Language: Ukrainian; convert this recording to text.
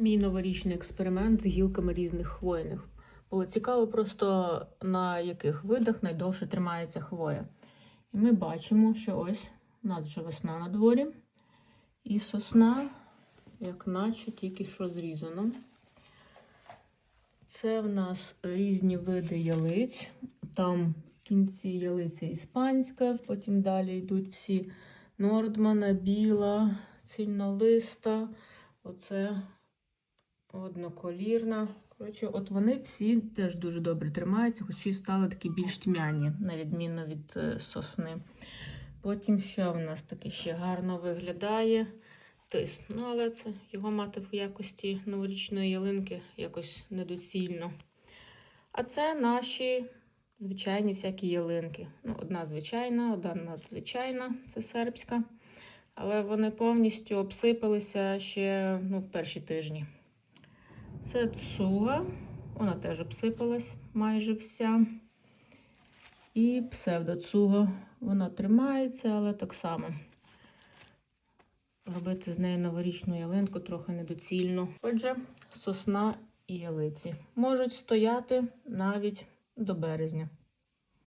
Мій новорічний експеримент з гілками різних хвойних. Було цікаво просто на яких видах найдовше тримається хвоя. І ми бачимо, що ось у нас вже весна на дворі. І сосна, як наче тільки що зрізано. Це в нас різні види ялиць. Там в кінці ялиця іспанська, потім далі йдуть всі Нордмана, біла, цільнолиста. Оце одноколірна. Коротше, от вони всі теж дуже добре тримаються, хоч і стали такі більш тьмяні, на відміну від е, сосни. Потім що в нас таке ще гарно виглядає? Тис. Ну, але це його мати в якості новорічної ялинки якось недоцільно. А це наші звичайні всякі ялинки. Ну, одна звичайна, одна надзвичайна, це сербська. Але вони повністю обсипалися ще ну, в перші тижні. Це цуга, вона теж обсипалась майже вся. І псевдоцуга. Вона тримається, але так само. Робити з нею новорічну ялинку трохи недоцільно. Отже, сосна і ялиці можуть стояти навіть до березня.